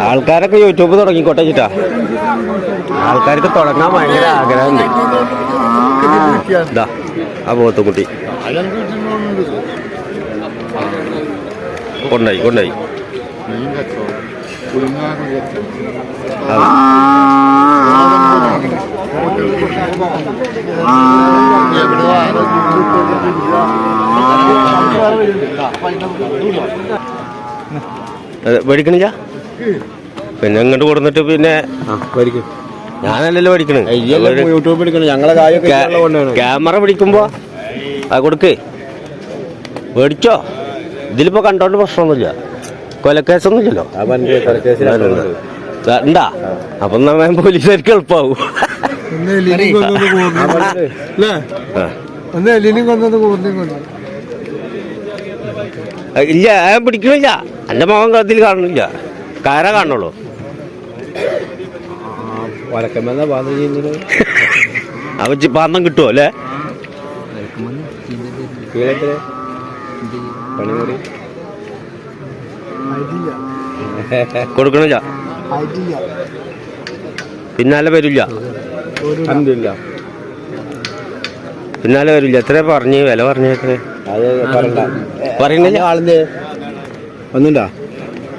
ആൾക്കാരൊക്കെ യൂട്യൂബ് തുടങ്ങിക്കോട്ടെ ചിട്ടാ. ആൾക്കാർക്ക് തുടങ്ങാൻ ഭയങ്കര ആഗ്രഹമുണ്ട്. ആ പോത്തുകുട്ടി കൊണ്ടായി കൊണ്ടായി പഠിക്കണില്ല പിന്നെ ഇങ്ങോട്ട് കൊടുത്തിട്ട് പിന്നെ ഞാനല്ലല്ലോ പഠിക്കണേ യൂട്യൂബ് ഞങ്ങളെ ക്യാമറ പിടിക്കുമ്പോ അത് കൊടുക്ക്. മേടിച്ചോ? ഇതിലിപ്പോ കണ്ടോണ്ട് പ്രശ്നമൊന്നുമില്ല. കൊലക്കേസൊന്നുമില്ലല്ലോ. ഉണ്ടാ അപ്പൊ വേഗം പോലീസുകാർക്ക് എളുപ്പാവും. ഒന്ന് എലിനും കൊന്നത് കൂർന്നു അല്ലേ? ആ. ഒന്ന് എലിനും കൊന്നത് കൂർന്നു കൊന്നു ആ, ഇല്ല ഞാൻ പിടിക്കണില്ല. എന്റെ മുഖം കത്തിൽ കാണുന്നില്ല. കാര കാണുള്ളൂ ചെയ്യുന്നത്? അവ പാന്തം കിട്ടുമോ അല്ലേ? പണിമുറി? കൊടുക്കണില്ല. പിന്നാലെ വരില്ല അന്തില്ല. പിന്നാലെ വരില്ല. എത്ര പറഞ്ഞു? വില പറഞ്ഞു എത്ര? അത് പറയണ്ട. പറയണില്ല. ആളിന്റെ ഒന്നുണ്ടാ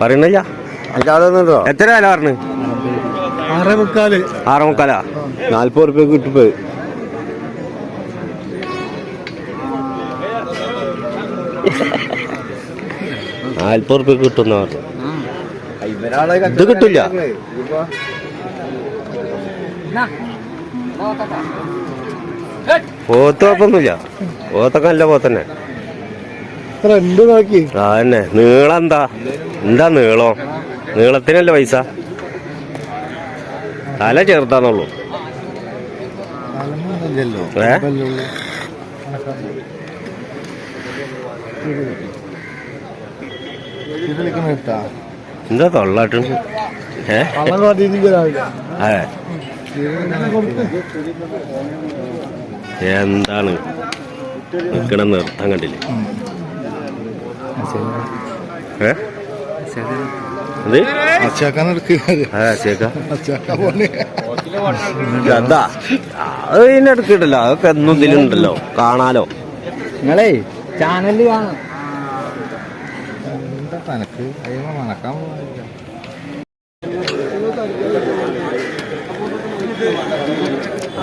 പറയണില്ല. അല്ലാതൊന്നുണ്ടോ എത്ര വില പറഞ്ഞു? ആറേ മുക്കാൽ ആറ് മുക്കാലാ നാല്പത് റുപ്യ കിട്ടിപ്പോ നാല്പത് റുപ്യ കിട്ടുന്ന പറഞ്ഞു ഇത് കിട്ടില്ല. പോത്ത് കുഴപ്പമൊന്നുമില്ല പോത്തൊക്കെ നല്ല പോത്തന്നെ നോക്കി ആ തന്നെ. നീളം എന്താ എന്താ നീളം? നീളത്തിനല്ല പൈസ? തല ചേർത്താന്നുള്ളൂ ഏ? എന്താ തൊള്ളാട്ടു? ഏ? എന്താണ്? നിക്കണ നിർത്താൻ കണ്ടില്ലേ? ഏ? എന്താ? അത്. അതൊക്കെ എന്നും ഇതിലുണ്ടല്ലോ. കാണാലോ. നിങ്ങളേ ചാനലിൽ കാണാം. എന്താ തനക്ക്? അയ്യോ മണക്കാൻ പോകാനില്ല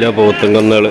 നല്ല പോത്തും കന്നുകൾ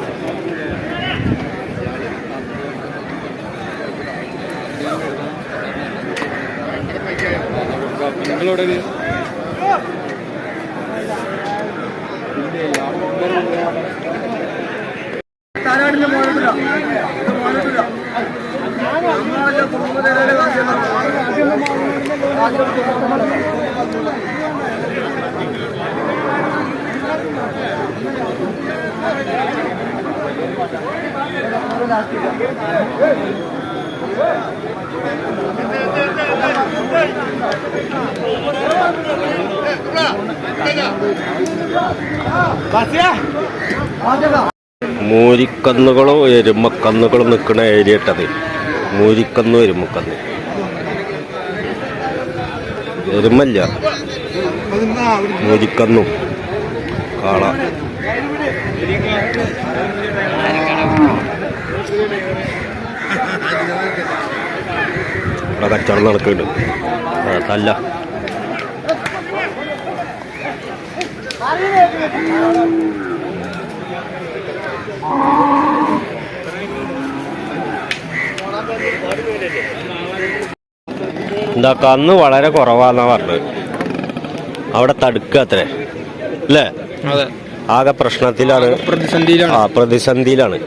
മൂരിക്കന്നുകളോ എരുമക്കന്നുകളോ നിൽക്കുന്ന ഏരിയ ഇട്ടത് മൂരിക്കന്നു എരുമക്കന്ന്. എരുമല്ല. മൂരിക്കന്നും. കാള ഇവിടെ കച്ചവടം നടക്കുന്നുണ്ട്. തല്ല. എന്താ കന്ന് വളരെ കുറവാന്നാ പറഞ്ഞത്. അവിടെ തടുക്കുക അല്ലേ? ആകെ പ്രശ്നത്തിലാണ്. പ്രതിസന്ധിയിലാണ്. ആ പ്രതിസന്ധിയിലാണ്.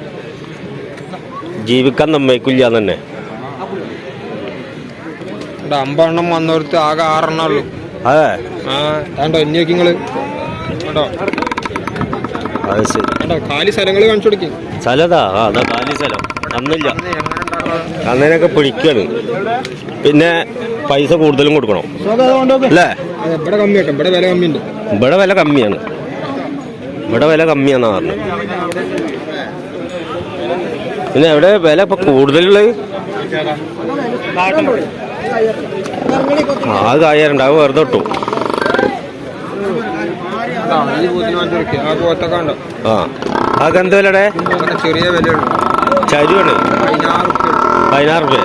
ജീവിക്കാൻ നമ്മയ്ക്കില്ല തന്നെ. അമ്പെണ്ണം വന്നോർത്ത് ആകെ ആറെണ്ണം ഉള്ളു. അതെ. കണ്ടോ എന്നെ നിങ്ങൾ. കണ്ടോ അത് ശരി. കണ്ടോ കാലി സ്ഥലങ്ങൾ കാണിച്ചു കൊടുക്കും. സ്ഥലതാ? ആ അതാ കാലി സ്ഥലം. അന്നില്ല. അന്നേനൊക്കെ പിടിക്കാണ്. പിന്നെ പൈസ കൂടുതലും കൊടുക്കണം. അല്ലേ? ഇവിടെ കമ്മി കേട്ടോ ഇവിടെ വില കമ്മിയുണ്ട്. ഇവിടെ വില കമ്മിയാണ്. ഇവിടെ വില കമ്മിയാന്നാ പറഞ്ഞു പിന്നെ എവിടെ വില ഇപ്പൊ കൂടുതലുള്ളത്? ആ കായറുണ്ട് അത് വെറുതെ ഇട്ടു. ആ, അതൊക്കെ എന്ത് വിലയുടെ ചെറിയ വിലയുള്ളൂ ചരുവാണ്. പതിനാറ് രൂപ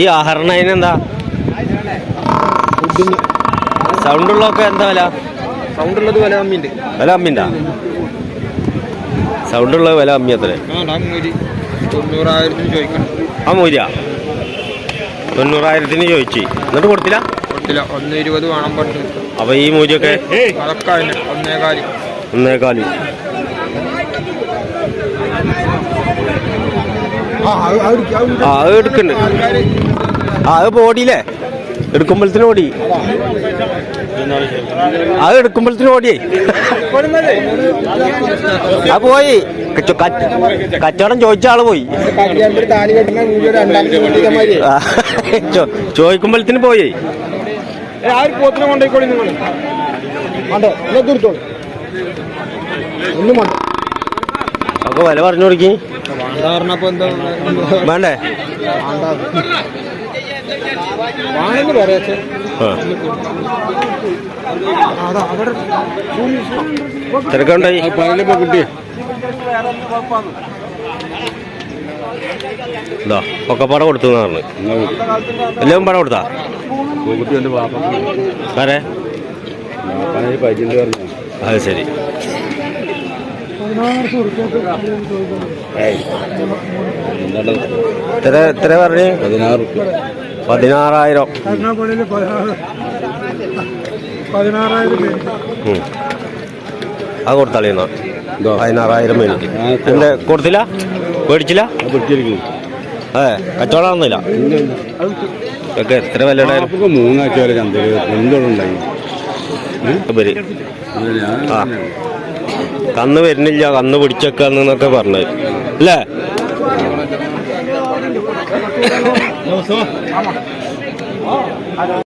ഈ ആഹരണ അതിനെന്താ സൗണ്ട് ഉള്ളതൊക്കെ എന്താ വില? സൗണ്ട് ഉള്ളത് വില കമ്മിയുണ്ട്. വില കമ്മിണ്ടാ സൗണ്ട് ഉള്ള വില കമ്മി അത്ര ആ തൊണ്ണൂറായിരത്തിന് ചോദിച്ചു. എന്നിട്ട് കൊടുത്തില്ല? കൊടുത്തില്ല. ഒന്ന് ഇരുപത് വേണം പണ്ട് അപ്പൊ ഈ അതിന് ഒന്നേകാൽ. ഒന്നേക്കാലി ആ അത് എടുക്കുന്നുണ്ട് ആ അത് പോടിയില്ലേ എടുക്കുമ്പോഴത്തേനും ഓടി. അത് എടുക്കുമ്പോഴത്തേന് ഓടിയേ ആ പോയി. കച്ചോ- കച്ച- കച്ചവടം ചോദിച്ച ആൾ പോയി. ചോദിക്കുമ്പോഴത്തേനും പോയി. ആ ഒരു പോത്തിനെ കൊണ്ടുപോയിക്കോളി നിങ്ങൾ എന്നെ തീർത്തോളൂ ഒന്നും ഒക്കെ വില പറഞ്ഞു കൊടുക്കി. വേണ്ട പറഞ്ഞപ്പോ എന്താ വേണ്ടേ വേണമെന്ന് പറയാ ആ തിരക്കുണ്ടായി കുട്ടി ഇതാ ഒക്കെ പടം കൊടുത്തു പറഞ്ഞു. എല്ലാം പടം കൊടുത്താ? ആരെ? അത് ശരി. എത്ര എത്ര പറഞ്ഞു? പതിനാറ് പതിനാറായിരം. അത് കൊടുത്താളി എന്നാ. പതിനാറായിരം മീൻ എന്റെ കൊടുത്തില്ല? മേടിച്ചില്ല? ഏ കച്ചവടമൊന്നുമില്ല ഒക്കെ എത്ര വില മൂന്നാഴ്ച വരെ. ചന്തയിൽ ആ. കന്ന് വരുന്നില്ല കന്ന് പിടിച്ചേക്കാന്നൊക്കെ പറഞ്ഞു അല്ലേ? 好吗？行吧。好，的。